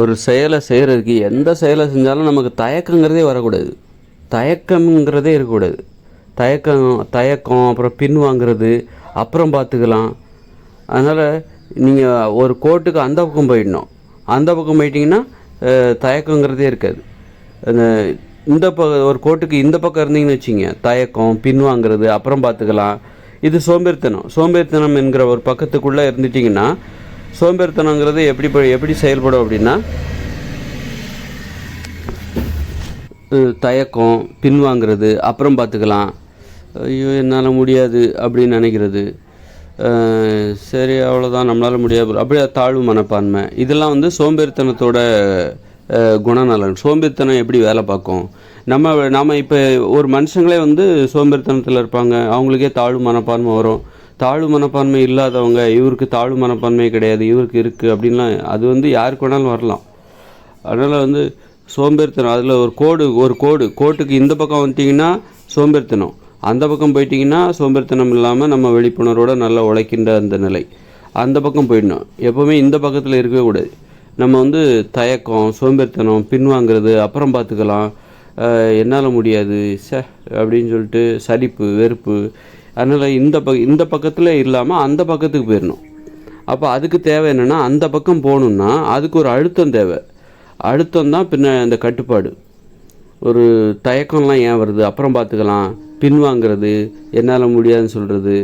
ஒரு செயலை செய்கிறதுக்கு எந்த செயலை செஞ்சாலும் நமக்கு தயக்கங்கிறதே வரக்கூடாது. தயக்கம்ங்கிறதே இருக்கக்கூடாது. தயக்கம் தயக்கம் அப்புறம் பின் வாங்குறது அப்புறம் பார்த்துக்கலாம். அதனால் நீங்கள் ஒரு கோர்ட்டுக்கு அந்த பக்கம் போயிடணும். அந்த பக்கம் போயிட்டீங்கன்னா தயக்கங்கிறதே இருக்காது. அந்த இந்த ப ஒரு கோர்ட்டுக்கு இந்த பக்கம் இருந்தீங்கன்னு வச்சிங்க தயக்கம் பின்வாங்கிறது அப்புறம் பார்த்துக்கலாம். இது சோம்பேறித்தனம். சோம்பேறித்தனம் என்கிற ஒரு பக்கத்துக்குள்ளே இருந்துட்டிங்கன்னா சோம்பேறித்தனங்கிறது எப்படி ப- எப்படி செயல்படும் அப்படின்னா தயக்கம் பின்வாங்கிறது அப்புறம் பார்த்துக்கலாம். ஐயோ என்னால் முடியாது அப்படின்னு நினைக்கிறது. சரி அவ்வளோதான் நம்மளால் முடியாது அப்படியே தாழ்வு மனப்பான்மை. இதெல்லாம் வந்து சோம்பேறித்தனத்தோட குணநலன். சோம்பேறித்தனம் எப்படி வேலை பார்க்கும்? நம்ம நாம் இப்போ ஒரு மனுஷங்களே வந்து சோம்பேறித்தனத்தில் இருப்பாங்க. அவங்களுக்கே தாழ்வு மனப்பான்மை வரும். தாழ்வு மனப்பான்மை இல்லாதவங்க இவருக்கு தாழ்வு மனப்பான்மை கிடையாது இவருக்கு இருக்குது அப்படின்லாம் அது வந்து யாருக்கு வேணாலும் வரலாம். அதனால் வந்து சோம்பேறித்தனம் அதில் ஒரு கோடு ஒரு கோடு கோட்டுக்கு இந்த பக்கம் வந்துட்டிங்கன்னா சோம்பேறித்தனம். அந்த பக்கம் போயிட்டிங்கன்னா சோம்பேறித்தனம் இல்லாமல் நம்ம விழிப்புணர்வோடு நல்லா உழைக்கின்ற அந்த நிலை. அந்த பக்கம் போயிடணும். எப்போவுமே இந்த பக்கத்தில் இருக்கவே கூடாது. நம்ம வந்து தயக்கம் சோம்பேறித்தனம் பின்வாங்கிறது அப்புறம் பார்த்துக்கலாம். என்னால் முடியாது ச அப்படின்னு சொல்லிட்டு சலிப்பு வெறுப்பு அதனால் இந்த ப இந்த பக்கத்தில் இல்லாமல் அந்த பக்கத்துக்கு போயிடணும் அப்போ அதுக்கு தேவை என்னென்னா அந்த பக்கம் போகணுன்னா அதுக்கு ஒரு அழுத்தம் தேவை. அழுத்தம் தான் பின்ன அந்த கட்டுப்பாடு. ஒரு தயக்கம்லாம் ஏன் வருது? அப்புறம் பார்த்துக்கலாம். பின்வாங்கிறது என்னால் முடியாதுன்னு சொல்கிறது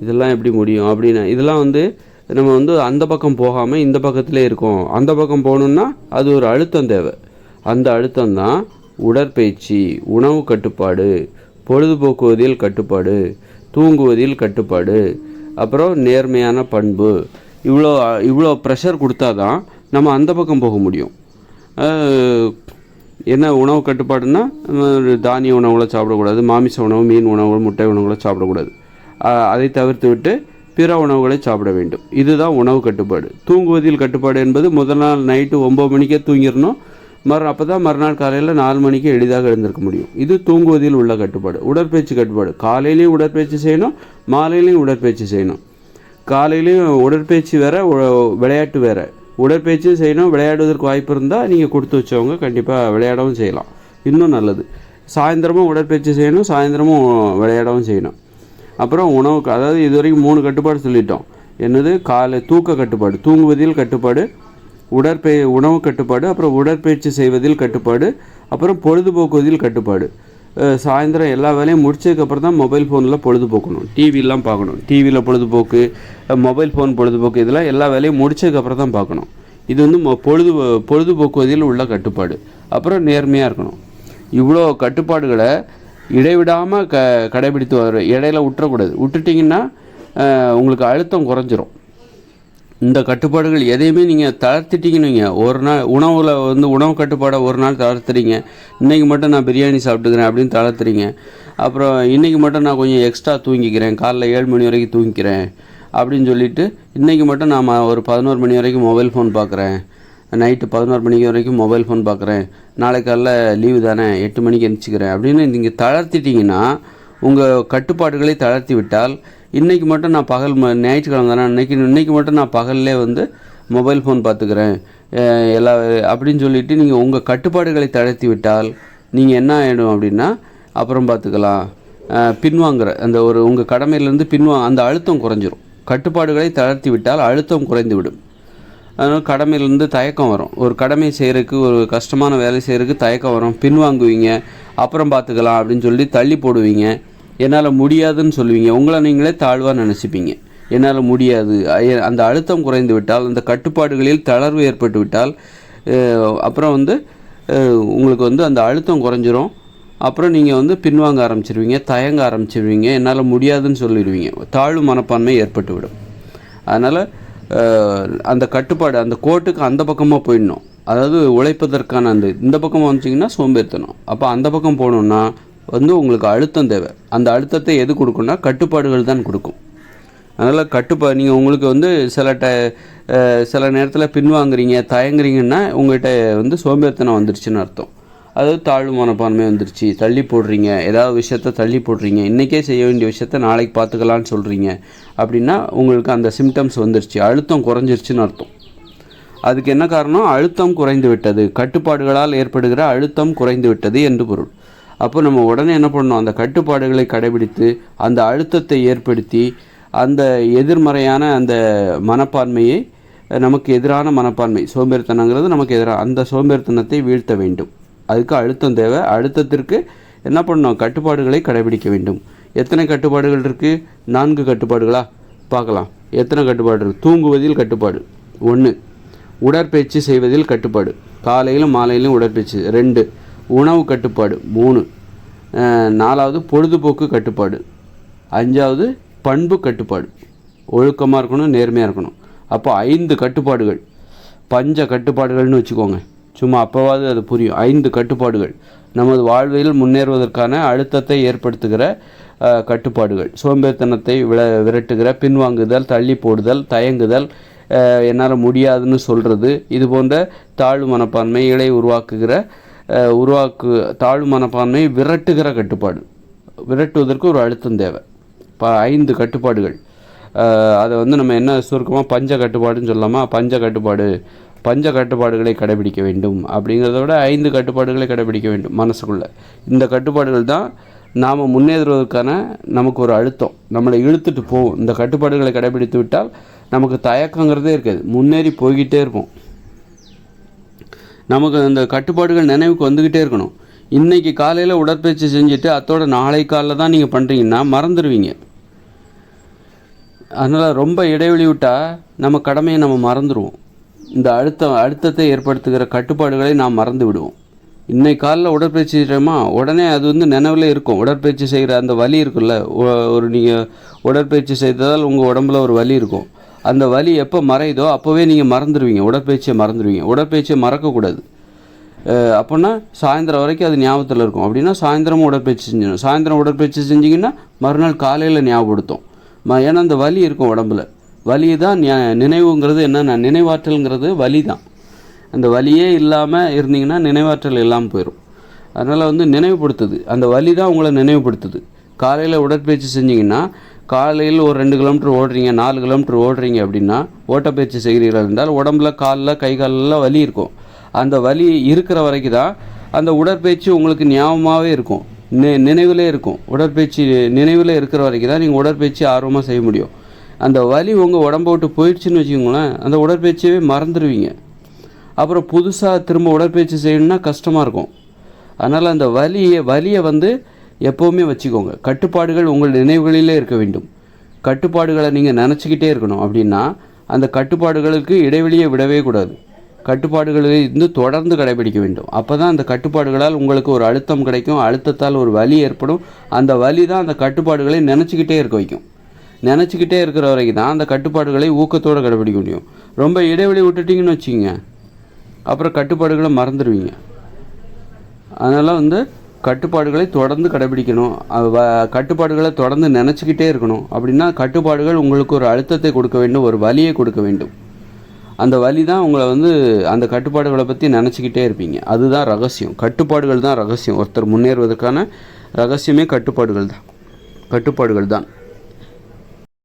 இதெல்லாம் எப்படி முடியும்? அப்படின்னு. இதெல்லாம் வந்து நம்ம வந்து அந்த பக்கம் போகாமல் இந்த பக்கத்திலே இருக்கோம். அந்த பக்கம் போகணுன்னா அது ஒரு அழுத்தம் தேவை. அந்த அழுத்தம் தான் உடற்பயிற்சி உணவு கட்டுப்பாடு பொழுதுபோக்குவதில் கட்டுப்பாடு. தூங்குவதில் கட்டுப்பாடு. அப்புறம் நேர்மையான பண்பு. இவ்வளோ இவ்வளோ ப்ரெஷர் கொடுத்தா தான் நம்ம அந்த பக்கம் போக முடியும். என்ன உணவு கட்டுப்பாடுன்னா தானிய உணவுகளை சாப்பிடக்கூடாது மாமிச உணவு மீன் உணவு முட்டை உணவுகளை சாப்பிடக்கூடாது. அதை தவிர்த்து விட்டு பிற உணவுகளை சாப்பிட வேண்டும். இதுதான் உணவு கட்டுப்பாடு. தூங்குவதில் கட்டுப்பாடு என்பது முதல் நாள் நைட்டு ஒம்பது மணிக்கே தூங்கிடணும். மறு அப்போ தான் மறுநாள் காலையில் நாலு மணிக்கு எளிதாக எழுந்திருக்க முடியும். இது தூங்குவதில் உள்ள கட்டுப்பாடு. உடற்பயிற்சி கட்டுப்பாடு. காலையிலையும் உடற்பயிற்சி செய்யணும் மாலையிலையும் உடற்பயிற்சி செய்யணும். காலையிலையும் உடற்பயிற்சி வேற விளையாட்டு வேற. உடற்பயிற்சியும் செய்யணும் விளையாடுவதற்கு வாய்ப்பு இருந்தால் நீங்கள் கொடுத்து வச்சவங்க கண்டிப்பாக விளையாடவும் செய்யலாம். இன்னும் நல்லது. சாயந்தரமும் உடற்பயிற்சி செய்யணும் சாயந்தரமும் விளையாடவும் செய்யணும். அப்புறம் உணவுக்கு அதாவது இது வரைக்கும் மூணு கட்டுப்பாடு சொல்லிட்டோம். என்னது? காலை தூக்க கட்டுப்பாடு. தூங்குவதில் கட்டுப்பாடு. உடற்பய உணவு கட்டுப்பாடு அப்புறம் உடற்பயிற்சி செய்வதில் கட்டுப்பாடு அப்புறம் பொழுதுபோக்குவதில் கட்டுப்பாடு. சாயந்தரம் எல்லா வேலையும் முடிச்சதுக்கப்புறம் தான் மொபைல் ஃபோனில் பொழுதுபோக்கணும். டிவிலாம் பார்க்கணும். டிவியில் பொழுதுபோக்கு மொபைல் ஃபோன் பொழுதுபோக்கு இதெல்லாம் எல்லா வேலையும் முடிச்சதுக்கப்புறம் தான் பார்க்கணும். இது வந்து மொ- பொழுது பொழுதுபோக்குவதில் உள்ள கட்டுப்பாடு. அப்புறம் நேர்மையாக இருக்கணும். இவ்வளோ கட்டுப்பாடுகளை இடைவிடாமல் க கடைபிடித்து வர இடையில விட்டுறக்கூடாது விட்டுட்டிங்கன்னா உங்களுக்கு அழுத்தம் குறைஞ்சிரும். இந்த கட்டுப்பாடுகள் எதையுமே நீங்கள் தளர்த்திட்டீங்கன்னு ஒரு நாள் உணவில் வந்து உணவு கட்டுப்பாடை ஒரு நாள் தளர்த்துறீங்க. இன்றைக்கி மட்டும் நான் பிரியாணி சாப்பிட்டுக்கிறேன் அப்படின்னு தளர்த்துறீங்க. அப்புறம் இன்றைக்கி மட்டும் நான் கொஞ்சம் எக்ஸ்ட்ரா தூங்கிக்கிறேன். காலைல ஏழு மணி வரைக்கும் தூங்கிக்கிறேன் அப்படின்னு சொல்லிட்டு இன்றைக்கி மட்டும் நான் ஒரு பதினோரு மணி வரைக்கும் மொபைல் ஃபோன் பார்க்குறேன் நைட்டு பதினோரு மணிக்கு வரைக்கும் மொபைல் ஃபோன் பார்க்குறேன் நாளை காலைல லீவு தானே எட்டு மணிக்கு எழுச்சிக்கிறேன் அப்படின்னு நீங்கள் தளர்த்திட்டிங்கன்னா உங்கள் கட்டுப்பாடுகளை தளர்த்தி விட்டால் இன்றைக்கி மட்டும் நான் பகல் ஞாயிற்றுக்கிழமை தானே இன்னைக்கு இன்றைக்கி மட்டும் நான் பகல்லே வந்து மொபைல் ஃபோன் பார்த்துக்கிறேன். எல்லா அப்படின்னு சொல்லிட்டு நீங்கள் உங்கள் கட்டுப்பாடுகளை தளர்த்தி விட்டால் நீங்கள் என்ன ஆகிடும் அப்படின்னா அப்புறம் பார்த்துக்கலாம். பின்வாங்குற அந்த ஒரு உங்கள் கடமையிலேருந்து பின்வா அந்த அழுத்தம் குறைஞ்சிரும். கட்டுப்பாடுகளை தளர்த்தி விட்டால் அழுத்தம் குறைந்து விடும் அதனால் கடமையிலேருந்து தயக்கம் வரும். ஒரு கடமை செய்கிறதுக்கு ஒரு கஷ்டமான வேலை செய்கிறதுக்கு தயக்கம் வரும். பின்வாங்குவீங்க. அப்புறம் பார்த்துக்கலாம் அப்படின்னு சொல்லி தள்ளி போடுவீங்க. என்னால் முடியாதுன்னு சொல்லுவீங்க. உங்களை நீங்களே தாழ்வாக நினச்சிப்பீங்க. என்னால் முடியாது. அந்த அழுத்தம் குறைந்து விட்டால் அந்த கட்டுப்பாடுகளில் தளர்வு ஏற்பட்டு விட்டால் அப்புறம் வந்து உங்களுக்கு வந்து அந்த அழுத்தம் குறைஞ்சிரும். அப்புறம் நீங்கள் வந்து பின்வாங்க ஆரம்பிச்சிருவீங்க தயங்க ஆரம்பிச்சிருவீங்க என்னால் முடியாதுன்னு சொல்லிடுவீங்க. தாழ்வு மனப்பான்மை ஏற்பட்டு விடும் அதனால் அந்த கட்டுப்பாடு அந்த கோட்டுக்கு அந்த பக்கமாக போயிடணும். அதாவது உழைப்பதற்கான அந்த இந்த பக்கம் வந்துச்சிங்கன்னா சோம்பேறித்தனம். அப்போ அந்த பக்கம் போகணுன்னா வந்து உங்களுக்கு அழுத்தம் தேவை. அந்த அழுத்தத்தை எது கொடுக்குன்னா கட்டுப்பாடுகள் தான் கொடுக்கும். அதனால் கட்டுப்பா நீங்கள் உங்களுக்கு வந்து சில ட சில நேரத்தில் பின்வாங்குறீங்க தயங்குறீங்கன்னா உங்கள்கிட்ட வந்து சோம்பேறித்தனம் வந்துருச்சுன்னு அர்த்தம். அதாவது தாழ்வு மனப்பான்மை வந்துருச்சு. தள்ளி போடுறீங்க. ஏதாவது விஷயத்த தள்ளி போடுறீங்க. இன்றைக்கே செய்ய வேண்டிய விஷயத்த நாளைக்கு பார்த்துக்கலான்னு சொல்கிறீங்க அப்படின்னா உங்களுக்கு அந்த சிம்டம்ஸ் வந்துருச்சு. அழுத்தம் குறைஞ்சிருச்சுன்னு அர்த்தம். அதுக்கு என்ன காரணம்? அழுத்தம் குறைந்து விட்டது. கட்டுப்பாடுகளால் ஏற்படுகிற அழுத்தம் குறைந்து விட்டது என்று பொருள். அப்போ நம்ம உடனே என்ன பண்ணணும்? அந்த கட்டுப்பாடுகளை கடைபிடித்து அந்த அழுத்தத்தை ஏற்படுத்தி அந்த எதிர்மறையான அந்த மனப்பான்மையை நமக்கு எதிரான மனப்பான்மை சோம்பேறித்தனங்கிறது நமக்கு எதிராக அந்த சோம்பேறித்தனத்தை வீழ்த்த வேண்டும். அதுக்கு அழுத்தம் தேவை. அழுத்தத்திற்கு என்ன பண்ணணும்? கட்டுப்பாடுகளை கடைபிடிக்க வேண்டும். எத்தனை கட்டுப்பாடுகள் இருக்குது நான்கு கட்டுப்பாடுகளா? பார்க்கலாம். எத்தனை கட்டுப்பாடு இருக்குது தூங்குவதில் கட்டுப்பாடு. ஒன்று உடற்பயிற்சி செய்வதில் கட்டுப்பாடு. காலையிலும் மாலையிலும் உடற்பயிற்சி. ரெண்டு. உணவு கட்டுப்பாடு மூணு. நாலாவது பொழுதுபோக்கு கட்டுப்பாடு. அஞ்சாவது பண்பு கட்டுப்பாடு. ஒழுக்கமாக இருக்கணும் நேர்மையாக இருக்கணும். அப்போ ஐந்து கட்டுப்பாடுகள். பஞ்ச கட்டுப்பாடுகள்னு வச்சுக்கோங்க. சும்மா அப்போவாது அது புரியும். ஐந்து கட்டுப்பாடுகள். நமது வாழ்வில் முன்னேறுவதற்கான அழுத்தத்தை ஏற்படுத்துகிற கட்டுப்பாடுகள். சோம்பேறித்தனத்தை விள விரட்டுகிற பின்வாங்குதல் தள்ளி போடுதல் தயங்குதல் என்னால் முடியாதுன்னு சொல்கிறது இது போன்ற தாழ்வு மனப்பான்மைகளை உருவாக்குகிற உருவாக்கு தாழ்வு மனப்பான்மை விரட்டுகிற கட்டுப்பாடு. விரட்டுவதற்கு ஒரு அழுத்தம் தேவை. ப ஐந்து கட்டுப்பாடுகள். அதை வந்து நம்ம என்ன சுருக்கமாக பஞ்ச கட்டுப்பாடுன்னு சொல்லலாமா? பஞ்ச கட்டுப்பாடு. பஞ்ச கட்டுப்பாடுகளை கடைபிடிக்க வேண்டும். அப்படிங்கிறத விட ஐந்து கட்டுப்பாடுகளை கடைபிடிக்க வேண்டும் மனசுக்குள்ளே. இந்த கட்டுப்பாடுகள் தான் நாம் முன்னேறுவதற்கான நமக்கு ஒரு அழுத்தம். நம்மளை இழுத்துட்டு போகும். இந்த கட்டுப்பாடுகளை கடைபிடித்து விட்டால் நமக்கு தயக்கங்கிறதே இருக்காது. முன்னேறி போய்கிட்டே இருப்போம். நமக்கு அந்த கட்டுப்பாடுகள் நினைவுக்கு வந்துக்கிட்டே இருக்கணும். இன்றைக்கி காலையில் உடற்பயிற்சி செஞ்சுட்டு அத்தோட நாளை காலையில் தான் நீங்கள் பண்ணுறீங்கன்னா மறந்துடுவீங்க அதனால் ரொம்ப இடைவெளி விட்டால் நம்ம கடமையை நம்ம மறந்துடுவோம் இந்த அழுத்தம் அழுத்தத்தை ஏற்படுத்துகிற கட்டுப்பாடுகளை நாம் மறந்து விடுவோம். இன்னைக்கு காலைல உடற்பயிற்சி செய்கிறோமா உடனே அது வந்து நினைவில் இருக்கும். உடற்பயிற்சி செய்கிற அந்த வலி இருக்குல்ல? ஒரு நீங்கள் உடற்பயிற்சி செய்ததால் உங்கள் உடம்புல ஒரு வலி இருக்கும். அந்த வலி எப்போ மறையுதோ அப்போவே நீங்கள் மறந்துடுவீங்க உடற்பயிற்சியை மறந்துடுவீங்க உடற்பயிற்சியை மறக்கக்கூடாது. அஹ் அப்போனா சாயந்தரம் வரைக்கும் அது ஞாபகத்தில் இருக்கும். அப்படின்னா சாயந்தரமும் உடற்பயிற்சி செஞ்சிடும் சாயந்தரம் உடற்பயிற்சி செஞ்சீங்கன்னா மறுநாள் காலையில் ஞாபகப்படுத்தும். ம ஏன்னா அந்த வலி இருக்கும் உடம்புல. வலி தான் நினைவுங்கிறது என்னென்ன நினைவாற்றல்ங்கிறது வலி தான் அந்த வலியே இல்லாமல் இருந்தீங்கன்னா நினைவாற்றல் இல்லாமல் போயிடும் அதனால் வந்து நினைவுபடுத்துது. அந்த வலி தான் உங்களை நினைவுபடுத்துது. காலையில் உடற்பயிற்சி செஞ்சிங்கன்னா காலையில் ஒரு ரெண்டு கிலோமீட்டர் ஓடுறீங்க நாலு கிலோமீட்டர் ஓடுறீங்க அப்படின்னா ஓட்டப்பயிற்சி செய்கிறீர்கள் என்றால் உடம்புல காலில் கை காலெல்லாம் வலி இருக்கும். அந்த வலி இருக்கிற வரைக்கும் தான் அந்த உடற்பயிற்சி உங்களுக்கு ஞாபகமாகவே இருக்கும். நி நினைவிலே இருக்கும். உடற்பயிற்சி நினைவில் இருக்கிற வரைக்கும் தான் நீங்கள் உடற்பயிற்சி ஆர்வமாக செய்ய முடியும். அந்த வலி உங்கள் உடம்பை விட்டு போயிடுச்சுன்னு வச்சுக்கோங்களேன் அந்த உடற்பயிற்சியவே மறந்துடுவீங்க. அப்புறம் புதுசாக திரும்ப உடற்பயிற்சி செய்யணும்னா கஷ்டமாக இருக்கும். அதனால் அந்த வலியை வலியை வந்து எப்போவுமே வச்சுக்கோங்க. கட்டுப்பாடுகள் உங்கள் நினைவுகளிலே இருக்க வேண்டும். கட்டுப்பாடுகளை நீங்கள் நினச்சிக்கிட்டே இருக்கணும். அப்படின்னா அந்த கட்டுப்பாடுகளுக்கு இடைவெளியை விடவே கூடாது. கட்டுப்பாடுகளை இருந்து தொடர்ந்து கடைபிடிக்க வேண்டும். அப்போ தான் அந்த கட்டுப்பாடுகளால் உங்களுக்கு ஒரு அழுத்தம் கிடைக்கும். அழுத்தத்தால் ஒரு வலி ஏற்படும். அந்த வலி தான் அந்த கட்டுப்பாடுகளை நினச்சிக்கிட்டே இருக்க வைக்கும். நினச்சிக்கிட்டே இருக்கிற வரைக்கும் தான் அந்த கட்டுப்பாடுகளை ஊக்கத்தோடு கடைபிடிக்க முடியும். ரொம்ப இடைவெளி விட்டுட்டிங்கன்னு வச்சுக்கோங்க. அப்புறம் கட்டுப்பாடுகளை மறந்துடுவீங்க. அதனால் வந்து கட்டுப்பாடுகளை தொடர்ந்து கடைபிடிக்கணும். கட்டுப்பாடுகளை தொடர்ந்து நினச்சிக்கிட்டே இருக்கணும். அப்படின்னா கட்டுப்பாடுகள் உங்களுக்கு ஒரு அழுத்தத்தை கொடுக்க வேண்டும் ஒரு வலியை கொடுக்க வேண்டும். அந்த வலி தான் உங்களை வந்து அந்த கட்டுப்பாடுகளை பற்றி நினச்சிக்கிட்டே இருப்பீங்க. அதுதான் ரகசியம். கட்டுப்பாடுகள் தான் ரகசியம். ஒருத்தர் முன்னேறுவதற்கான ரகசியமே கட்டுப்பாடுகள் தான். கட்டுப்பாடுகள் தான்.